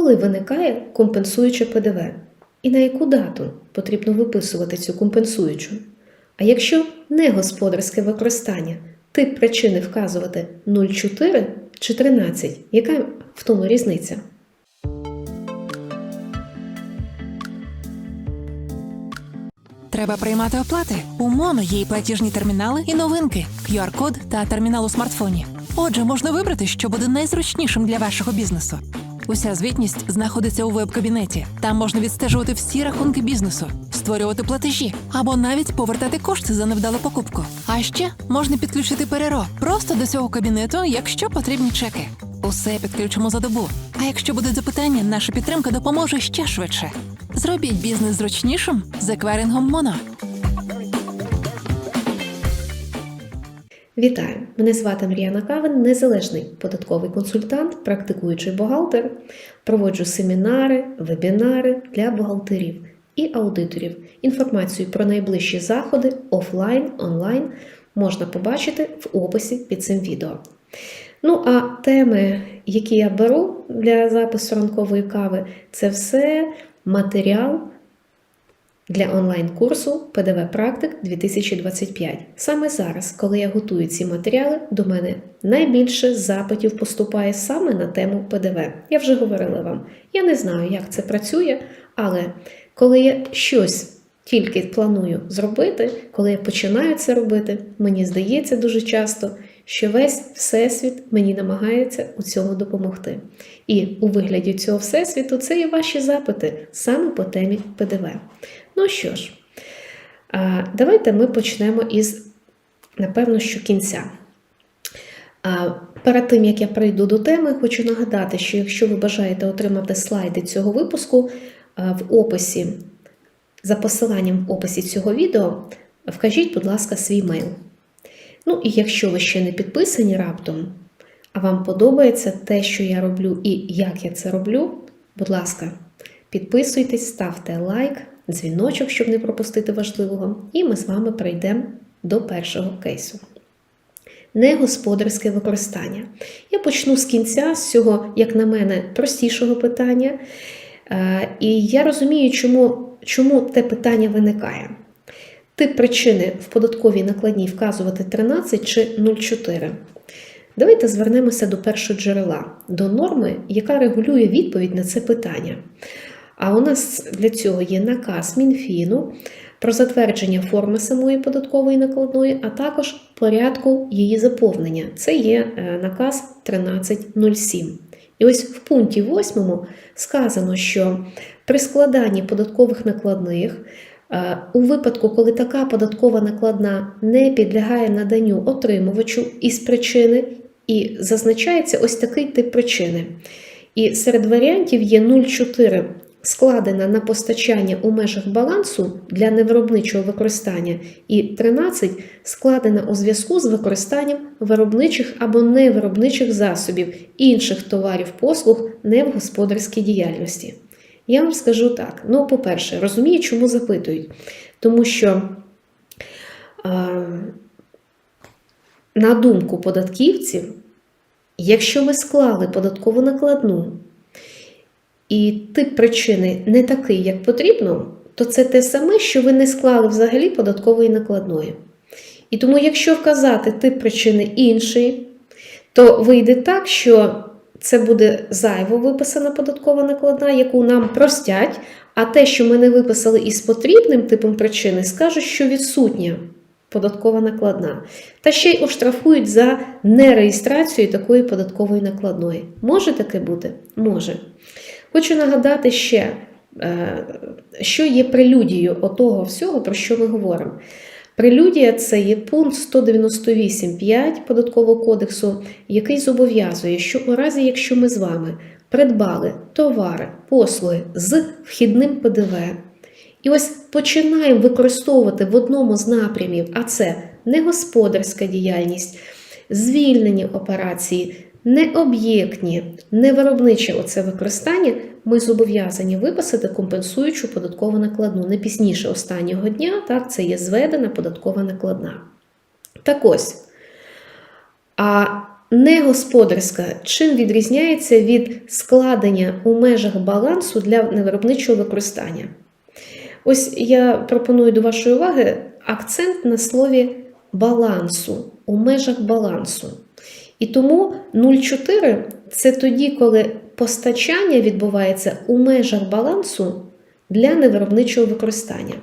коли виникає компенсуюче ПДВ і на яку дату потрібно виписувати цю компенсуючу. А якщо не господарське використання, тип причини вказувати 0,4 чи 13, яка в тому різниця? Треба приймати оплати. У Моно є і платіжні термінали і новинки, QR-код та термінал у смартфоні. Отже, можна вибрати, що буде найзручнішим для вашого бізнесу. Уся звітність знаходиться у веб-кабінеті. Там можна відстежувати всі рахунки бізнесу, створювати платежі або навіть повертати кошти за невдалу покупку. А ще можна підключити переро просто до цього кабінету, якщо потрібні чеки. Усе підключимо за добу. А якщо будуть запитання, наша підтримка допоможе ще швидше. Зробіть бізнес зручнішим з еквайрингом Моно. Вітаю! Мене звати Мар'яна Кавин, незалежний податковий консультант, практикуючий бухгалтер. Проводжу семінари, вебінари для бухгалтерів і аудиторів. Інформацію про найближчі заходи офлайн, онлайн можна побачити в описі під цим відео. Ну, а теми, які я беру для запису ранкової кави, це все матеріал для онлайн-курсу ПДВ Практик 2025. Саме зараз, коли я готую ці матеріали, до мене найбільше запитів поступає саме на тему ПДВ. Я вже говорила вам. Я не знаю, як це працює, але коли я щось тільки планую зробити, коли я починаю це робити, мені здається дуже часто, що весь всесвіт мені намагається у цьому допомогти. І у вигляді цього всесвіту це і ваші запити саме по темі ПДВ. Ну що ж, давайте ми почнемо із, напевно, що кінця. Перед тим, як я прийду до теми, хочу нагадати, що якщо ви бажаєте отримати слайди цього випуску в описі, за посиланням в описі цього відео, вкажіть, будь ласка, свій мейл. Ну і якщо ви ще не підписані раптом, а вам подобається те, що я роблю і як я це роблю, будь ласка, підписуйтесь, ставте лайк, дзвіночок, щоб не пропустити важливого, і ми з вами перейдемо до першого кейсу. Негосподарське використання. Я почну з кінця, з цього, як на мене, простішого питання. Е, І я розумію, чому, чому те питання виникає. Тип причини в податковій накладній вказувати 13 чи 0,4. Давайте звернемося до першого джерела, до норми, яка регулює відповідь на це питання. А у нас для цього є наказ Мінфіну про затвердження форми самої податкової накладної, а також порядку її заповнення. Це є е, наказ 1307. І ось в пункті 8 сказано, що при складанні податкових накладних. Е, У випадку, коли така податкова накладна не підлягає наданню отримувачу із причини, і зазначається ось такий тип причини. І серед варіантів є 0,4 складена на постачання у межах балансу для невиробничого використання, і 13 складена у зв'язку з використанням виробничих або невиробничих засобів інших товарів послуг не в господарській діяльності. Я вам скажу так: ну, по-перше, розумію, чому запитують. Тому що, е, на думку податківців, якщо ви склали податкову накладну, і тип причини не такий, як потрібно, то це те саме, що ви не склали взагалі податкової накладної. І тому, якщо вказати тип причини інший, то вийде так, що це буде зайво виписана податкова накладна, яку нам простять, а те, що ми не виписали із потрібним типом причини, скажуть, що відсутня податкова накладна. Та ще й оштрафують за нереєстрацію такої податкової накладної. Може таке бути? Може. Хочу нагадати ще, е, що є прелюдією отого всього, про що ми говоримо. Прелюдія це є пункт 198.5 податкового кодексу, який зобов'язує, що у разі, якщо ми з вами придбали товари, послуги з вхідним ПДВ, і ось починаємо використовувати в одному з напрямів, а це негосподарська діяльність, звільнені операції, необ'єктні, невиробниче оце використання, ми зобов'язані виписати компенсуючу податкову накладну не пізніше останнього дня, так, це є зведена податкова накладна. Так ось, а Негосподарська чим відрізняється від складення у межах балансу для невиробничого використання? Ось я пропоную до вашої уваги акцент на слові балансу, у межах балансу. І тому 0,4 це тоді, коли постачання відбувається у межах балансу для невиробничого використання.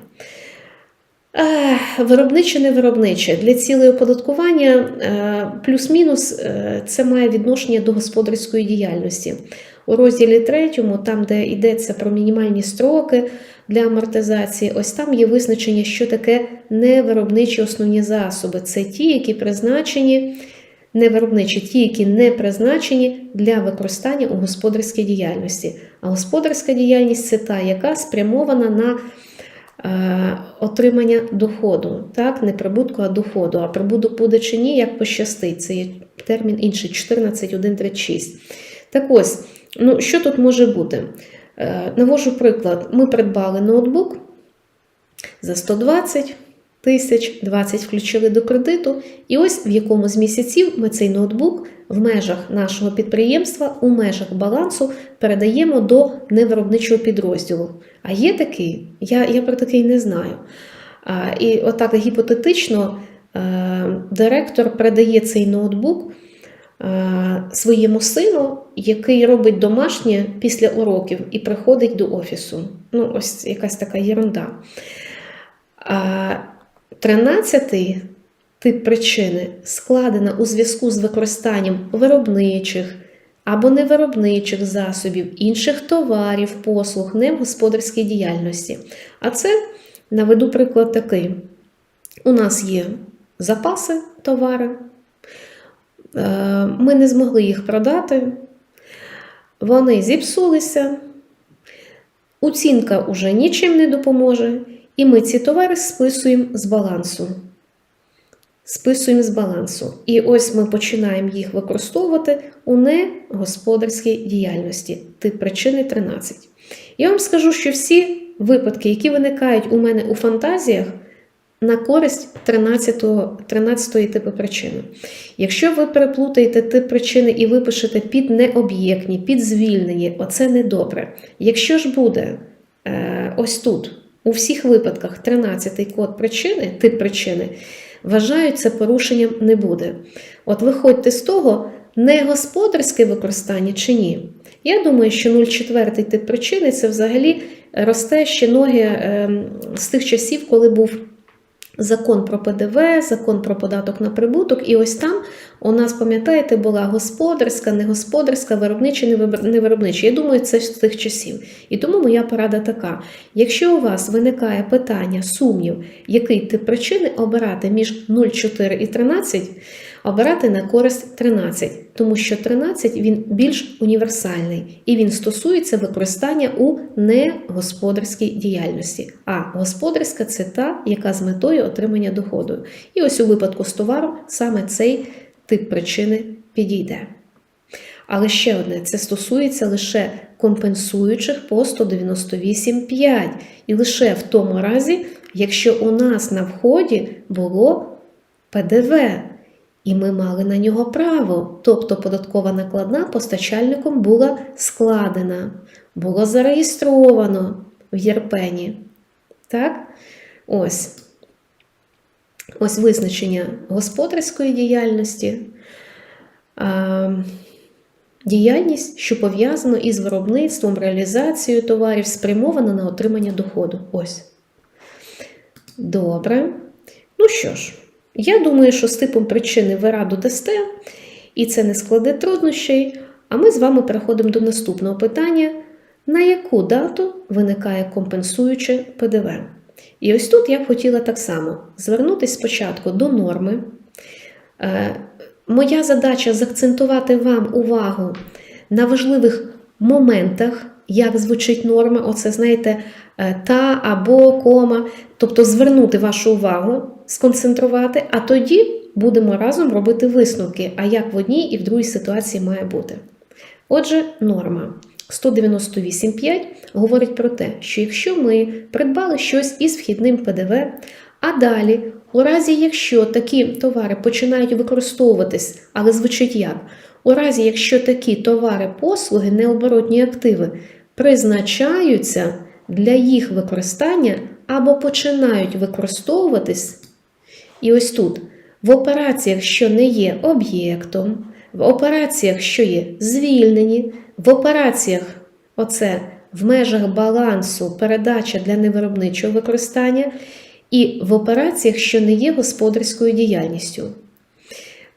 Виробниче невиробниче для цілей оподаткування е, плюс-мінус е, це має відношення до господарської діяльності. У розділі 3, там, де йдеться про мінімальні строки для амортизації, ось там є визначення, що таке невиробничі основні засоби. Це ті, які призначені, невиробничі, ті, які не призначені для використання у господарській діяльності. А господарська діяльність це та, яка спрямована на е, отримання доходу, так, не прибутку, а доходу. А прибуток буде чи ні, як пощастить. Це є термін інший 14.136. Так ось, ну, що тут може бути? Е, навожу приклад: ми придбали ноутбук за 120 тисяч, 20 включили до кредиту, і ось в якому з місяців ми цей ноутбук в межах нашого підприємства, у межах балансу передаємо до невиробничого підрозділу. А є такий, я, я про такий не знаю. А, і отак гіпотетично е, директор передає цей ноутбук е, своєму сину, який робить домашнє після уроків і приходить до офісу. Ну, ось якась така єрунда. А 13 тип причини складена у зв'язку з використанням виробничих або невиробничих засобів, інших товарів, послуг, в господарській діяльності. А це наведу приклад такий: у нас є запаси товари, е, ми не змогли їх продати, вони зіпсулися, оцінка уже нічим не допоможе, і ми ці товари списуємо з балансу. Списуємо з балансу. І ось ми починаємо їх використовувати у негосподарській діяльності. Тип причини 13. Я вам скажу, що всі випадки, які виникають у мене у фантазіях, на користь 13, 13 типу причини. Якщо ви переплутаєте тип причини і випишете під необ'єктні, під звільнені, оце недобре. Якщо ж буде е, ось тут, у всіх випадках 13 код причини, тип причини, вважають, це порушенням не буде. От виходьте з того, не господарське використання чи ні. Я думаю, що 0,4 тип причини це взагалі росте ще ноги е, з тих часів, коли був закон про ПДВ, закон про податок на прибуток. І ось там у нас, пам'ятаєте, була господарська, негосподарська, виробнича, невиробнича. Я думаю, це з тих часів. І тому моя порада така: якщо у вас виникає питання, сумнів, який тип причини обирати між 0,4 і 13, обирати на користь 13, тому що 13 він більш універсальний і він стосується використання у негосподарській діяльності. А господарська це та, яка з метою отримання доходу. І ось у випадку з товаром саме цей тип причини підійде. Але ще одне, це стосується лише компенсуючих по 198,5. І лише в тому разі, якщо у нас на вході було ПДВ, і ми мали на нього право, тобто податкова накладна постачальником була складена, було зареєстровано в Єрпені. Так? Ось. Ось визначення господарської діяльності. Діяльність, що пов'язана із виробництвом, реалізацією товарів, спрямована на отримання доходу. Ось. Добре. Ну що ж, я думаю, що з типом причини ви раду дасте, і це не складе труднощей. А ми з вами переходимо до наступного питання: на яку дату виникає компенсуюче ПДВ? І ось тут я б хотіла так само звернутися спочатку до норми. Е, Моя задача заакцентувати вам увагу на важливих моментах, як звучить норма. Оце, знаєте, е, та або кома. Тобто звернути вашу увагу, сконцентрувати, а тоді будемо разом робити висновки, а як в одній і в другій ситуації має бути. Отже, норма 198.5 говорить про те, що якщо ми придбали щось із вхідним ПДВ, А далі, у разі, якщо такі товари починають використовуватись, але звучить як? У разі, якщо такі товари, послуги, необоротні активи призначаються для їх використання або починають використовуватись, і ось тут, в операціях, що не є об'єктом, в операціях, що є звільнені, в операціях, оце в межах балансу передача для невиробничого використання, і в операціях, що не є господарською діяльністю.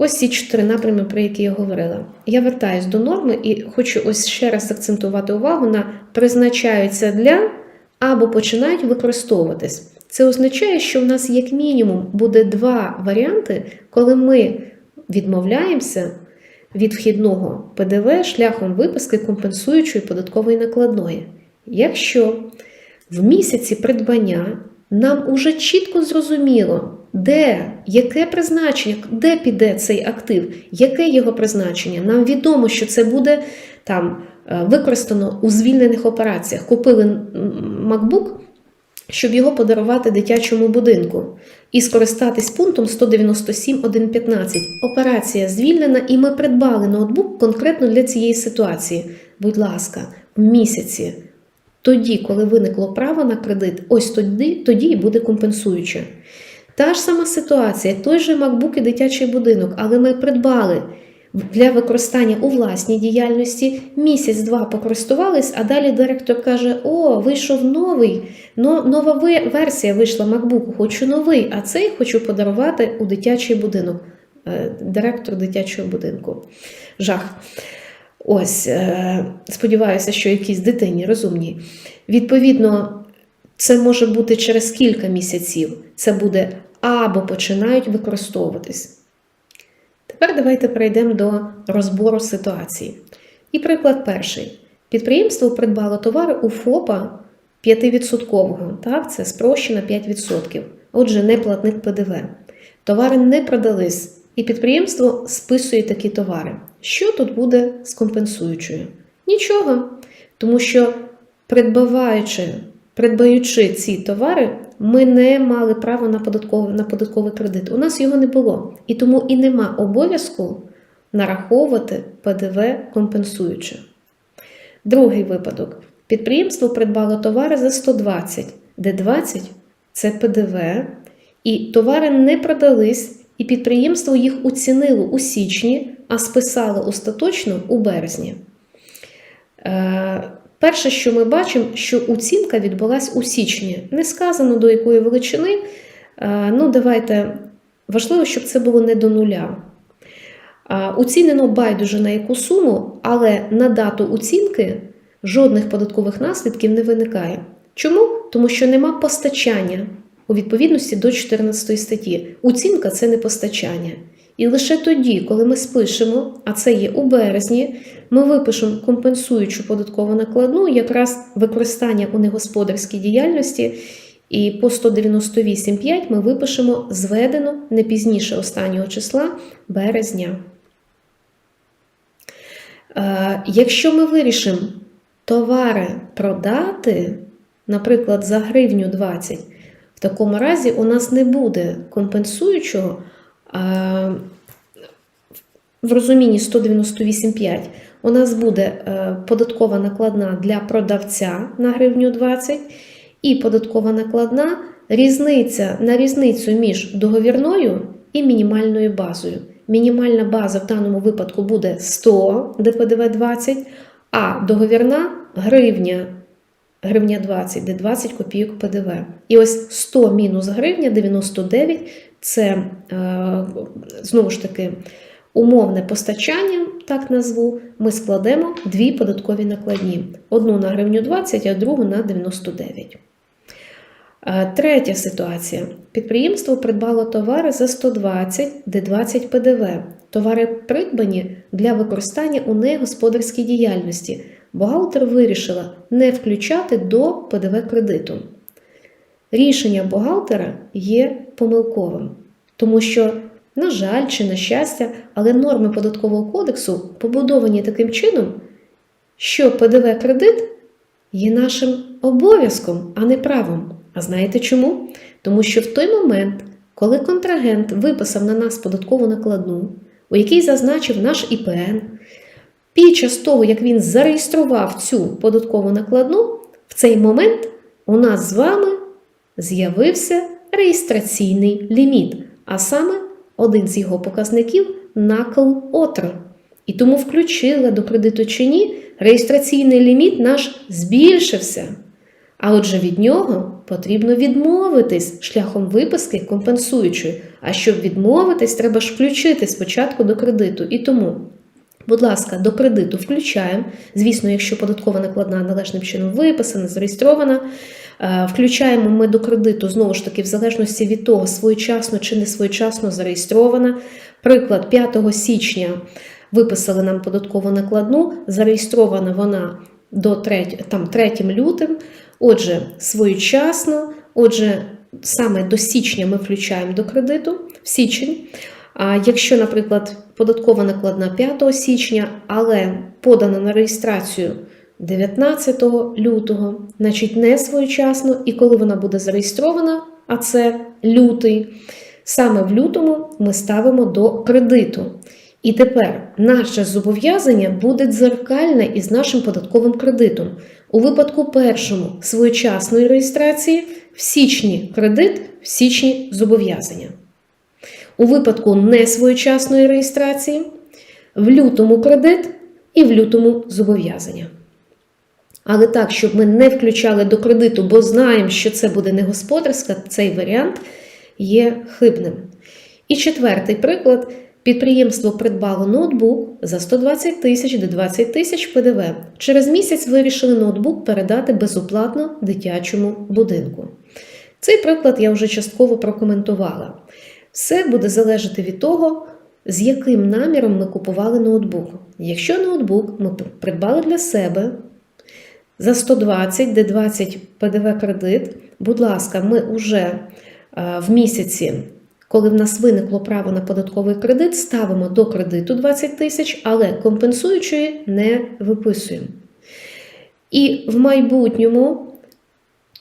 Ось ці чотири напрями, про які я говорила. Я вертаюсь до норми і хочу ось ще раз акцентувати увагу на призначаються для або починають використовуватись. Це означає, що в нас як мінімум буде два варіанти, коли ми відмовляємося від вхідного ПДВ шляхом виписки компенсуючої податкової накладної. Якщо в місяці придбання нам уже чітко зрозуміло, де, яке призначення, де піде цей актив, яке його призначення. Нам відомо, що це буде там е, використано у звільнених операціях. Купили MacBook, щоб його подарувати дитячому будинку. І скористатись пунктом 197.1.15. Операція звільнена, і ми придбали ноутбук конкретно для цієї ситуації. Будь ласка, в місяці. Тоді, коли виникло право на кредит, ось тоді, тоді і буде компенсуюче. Та ж сама ситуація, той же MacBook і дитячий будинок, але ми придбали для використання у власній діяльності місяць-два покористувались, а далі директор каже: О, вийшов новий, но, нова версія вийшла MacBook, хочу новий, а цей хочу подарувати у дитячий будинок. Е, Директор дитячого будинку. Жах. Ось, е, сподіваюся, що якісь дитині розумні. Відповідно, це може бути через кілька місяців. Це буде або починають використовуватись. Тепер давайте перейдемо до розбору ситуації. І приклад перший. Підприємство придбало товари у ФОПа 5%, так, це спрощено 5%. Отже, не платник ПДВ. Товари не продались, і підприємство списує такі товари. Що тут буде з компенсуючою? Нічого. Тому що придбаваючи, придбаючи ці товари, ми не мали права на податковий, на податковий кредит. У нас його не було. І тому і нема обов'язку нараховувати ПДВ компенсуючи. Другий випадок. Підприємство придбало товари за 120, де 20 це ПДВ, і товари не продались, і підприємство їх оцінило у січні, а списало остаточно у березні. Перше, що ми бачимо, що оцінка відбулась у січні. Не сказано до якої величини. Е, Ну, давайте важливо, щоб це було не до нуля. Е, Оцінено байдуже на яку суму, але на дату оцінки жодних податкових наслідків не виникає. Чому? Тому що нема постачання у відповідності до 14 статті. Оцінка це не постачання. І лише тоді, коли ми спишемо, а це є у березні, ми випишемо компенсуючу податкову накладну, якраз використання у негосподарській діяльності, і по 198.5 ми випишемо зведено не пізніше останнього числа березня. Е, Якщо ми вирішимо товари продати, наприклад, за гривню 20, в такому разі у нас не буде компенсуючого в розумінні 198,5. У нас буде е, податкова накладна для продавця на гривню 20 і податкова накладна різниця на різницю між договірною і мінімальною базою. Мінімальна база в даному випадку буде 100 ДПДВ 20, а договірна гривня гривня 20, де 20 копійок ПДВ. І ось 100 мінус гривня 99 це е, знову ж таки умовне постачання, так назву, ми складемо дві податкові накладні: одну на гривню 20, а другу на 99. Е, Третя ситуація. Підприємство придбало товари за 120, де 20 ПДВ. Товари придбані для використання у негосподарській діяльності. Бухгалтер вирішила не включати до ПДВ кредиту. Рішення бухгалтера є помилковим, тому що, на жаль, чи на щастя, але норми податкового кодексу побудовані таким чином, що ПДВ кредит є нашим обов'язком, а не правом. А знаєте чому? Тому що в той момент, коли контрагент виписав на нас податкову накладну, у якій зазначив наш ІПН, під час того, як він зареєстрував цю податкову накладну, в цей момент у нас з вами з'явився реєстраційний ліміт, а саме один з його показників накл отр. І тому включили до кредиту чи ні, реєстраційний ліміт наш збільшився. А отже, від нього потрібно відмовитись шляхом виписки компенсуючої. А щоб відмовитись, треба ж включити спочатку до кредиту. І тому, будь ласка, до кредиту включаємо. Звісно, якщо податкова накладна належним чином виписана, зареєстрована. Е, Включаємо ми до кредиту знову ж таки, в залежності від того, своєчасно чи не своєчасно зареєстрована. Приклад 5 січня виписали нам податкову накладну, зареєстрована вона до 3, там, 3 лютим. Отже, своєчасно, отже, саме до січня ми включаємо до кредиту в січень. Якщо, наприклад, податкова накладна 5 січня, але подана на реєстрацію 19 лютого, значить не своєчасно, і коли вона буде зареєстрована, а це лютий, саме в лютому ми ставимо до кредиту. І тепер наше зобов'язання буде дзеркальне із нашим податковим кредитом. У випадку першому своєчасної реєстрації в січні кредит, в січні зобов'язання. У випадку несвоєчасної реєстрації в лютому кредит і в лютому зобов'язання. Але так, щоб ми не включали до кредиту, бо знаємо, що це буде не господарська, цей варіант є хибним. І четвертий приклад. Підприємство придбало ноутбук за 120 тисяч до 20 тисяч ПДВ. Через місяць вирішили ноутбук передати безоплатно дитячому будинку. Цей приклад я вже частково прокоментувала. Все буде залежати від того, з яким наміром ми купували ноутбук. Якщо ноутбук ми придбали для себе за 120, де 20 ПДВ кредит, будь ласка, ми вже в місяці коли в нас виникло право на податковий кредит, ставимо до кредиту 20 тисяч, але компенсуючої не виписуємо. І в майбутньому,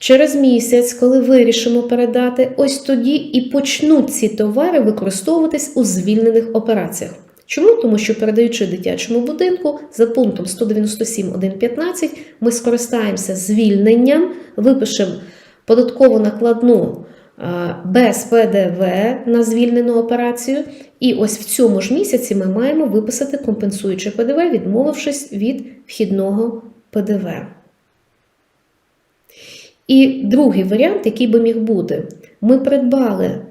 через місяць, коли вирішимо передати, ось тоді і почнуть ці товари використовуватись у звільнених операціях. Чому? Тому що передаючи дитячому будинку за пунктом 197.1.15 ми скористаємося звільненням, випишемо податкову накладну без ПДВ на звільнену операцію. І ось в цьому ж місяці ми маємо виписати компенсуюче ПДВ, відмовившись від вхідного ПДВ. І другий варіант, який би міг бути, ми придбали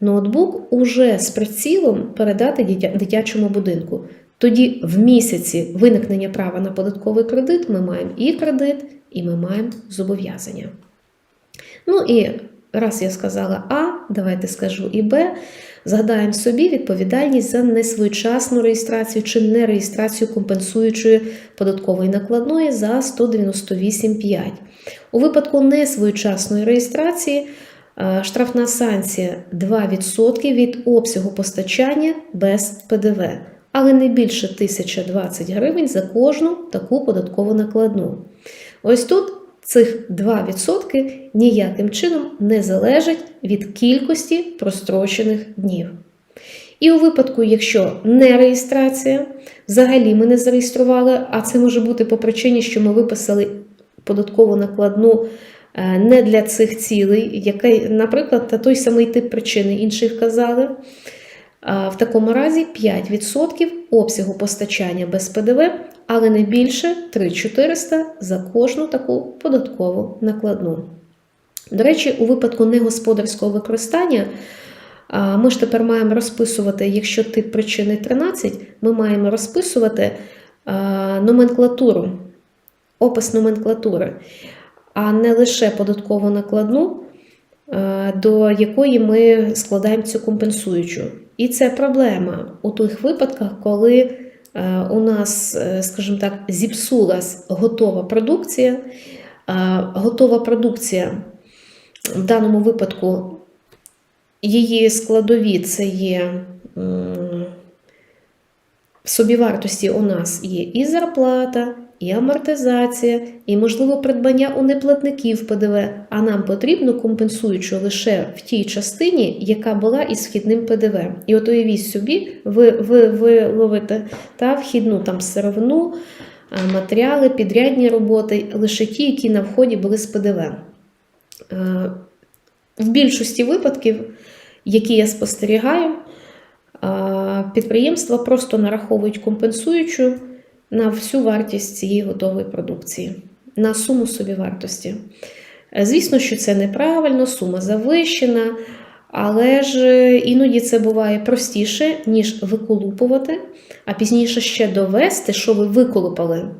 ноутбук уже з прицілом передати дитячому будинку. Тоді в місяці виникнення права на податковий кредит ми маємо і кредит, і ми маємо зобов'язання. Ну і Раз я сказала А, давайте скажу і Б. Згадаємо собі відповідальність за несвоєчасну реєстрацію чи нереєстрацію компенсуючої податкової накладної за 198,5. У випадку несвоєчасної реєстрації е, штрафна санкція 2% від обсягу постачання без ПДВ, але не більше 1020 гривень за кожну таку податкову накладну. Ось тут Цих 2% ніяким чином не залежать від кількості прострочених днів. І у випадку, якщо не реєстрація, взагалі ми не зареєстрували, а це може бути по причині, що ми виписали податкову накладну е, не для цих цілей, яка, наприклад, та той самий тип причини інші вказали. В такому разі 5% обсягу постачання без ПДВ, але не більше 3400 за кожну таку податкову накладну. До речі, у випадку негосподарського використання ми ж тепер маємо розписувати, якщо тип причини 13, ми маємо розписувати номенклатуру, опис номенклатури, а не лише податкову накладну, до якої ми складаємо цю компенсуючу. І це проблема у тих випадках, коли е, у нас, е, скажімо так, зіпсулась готова продукція. Е, готова продукція в даному випадку її складові це є в собівартості у нас є і зарплата, і амортизація, і можливо придбання у неплатників ПДВ, а нам потрібно компенсуючу лише в тій частині, яка була із вхідним ПДВ. І от уявіть собі, ви, ви, ви ловите та вхідну там сировину, матеріали, підрядні роботи, лише ті, які на вході були з ПДВ. Е, В більшості випадків, які я спостерігаю, підприємства просто нараховують компенсуючу на всю вартість цієї готової продукції, на суму собівартості. Е, Звісно, що це неправильно, сума завищена, але ж е, іноді це буває простіше, ніж виколупувати, а пізніше ще довести, що ви виколупали.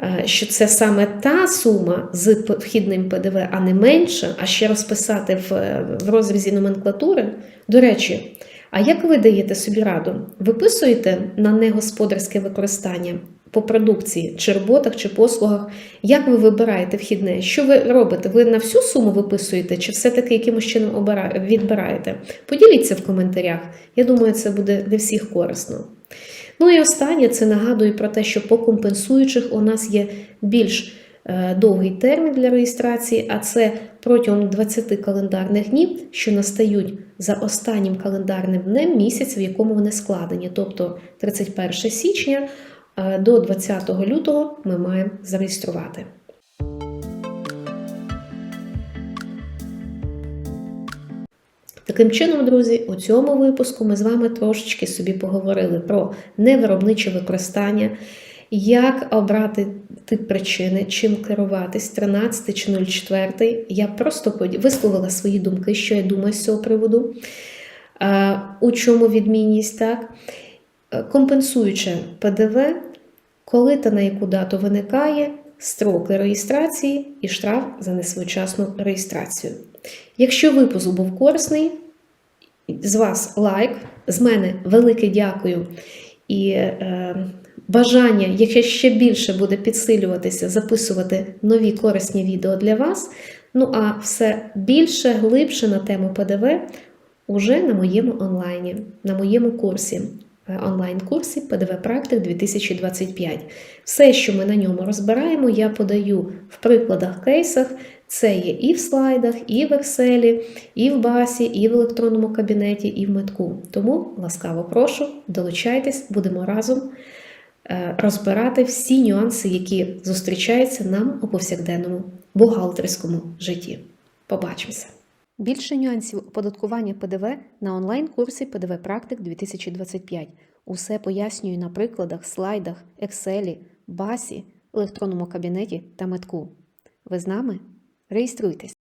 Е, Що це саме та сума з вхідним ПДВ, а не менше, а ще розписати в розрізі номенклатури. До речі, а як ви даєте собі раду? Виписуєте на негосподарське використання по продукції, чи роботах, чи послугах? Як ви вибираєте вхідне? Що ви робите? Ви на всю суму виписуєте, чи все-таки якимось чином відбираєте? Поділіться в коментарях. Я думаю, це буде для всіх корисно. Ну і останнє це нагадую про те, що по компенсуючих у нас є більш е, довгий термін для реєстрації, а це протягом 20 календарних днів, що настають за останнім календарним днем місяця, в якому вони складені, тобто 31 січня е, до 20 лютого ми маємо зареєструвати. Таким чином, друзі, у цьому випуску ми з вами трошечки собі поговорили про невиробниче використання, як обрати тип причини, чим керуватись, 13 чи 04. Я просто висловила свої думки, що я думаю з цього приводу. У чому відмінність, так? Е, Компенсуюче ПДВ, коли та на яку дату виникає, строки реєстрації і штраф за несвоєчасну реєстрацію. Якщо випуск був корисний, з вас лайк, з мене велике дякую і е, бажання, яке ще більше буде підсилюватися, записувати нові корисні відео для вас. Ну а все більше, глибше на тему ПДВ уже на моєму онлайні, на моєму курсі. е, Онлайн-курсі ПДВ Практик 2025. Все, що ми на ньому розбираємо, я подаю в прикладах, кейсах. Це є і в слайдах, і в Excel, і в басі, і в електронному кабінеті, і в метку. Тому ласкаво прошу, долучайтесь, будемо разом розбирати всі нюанси, які зустрічаються нам у повсякденному бухгалтерському житті. Побачимося! Більше нюансів оподаткування ПДВ на онлайн-курсі ПДВ Практик 2025. Усе пояснюю на прикладах, слайдах, Excel, басі, електронному кабінеті та метку. Ви з нами? Реєструйтесь!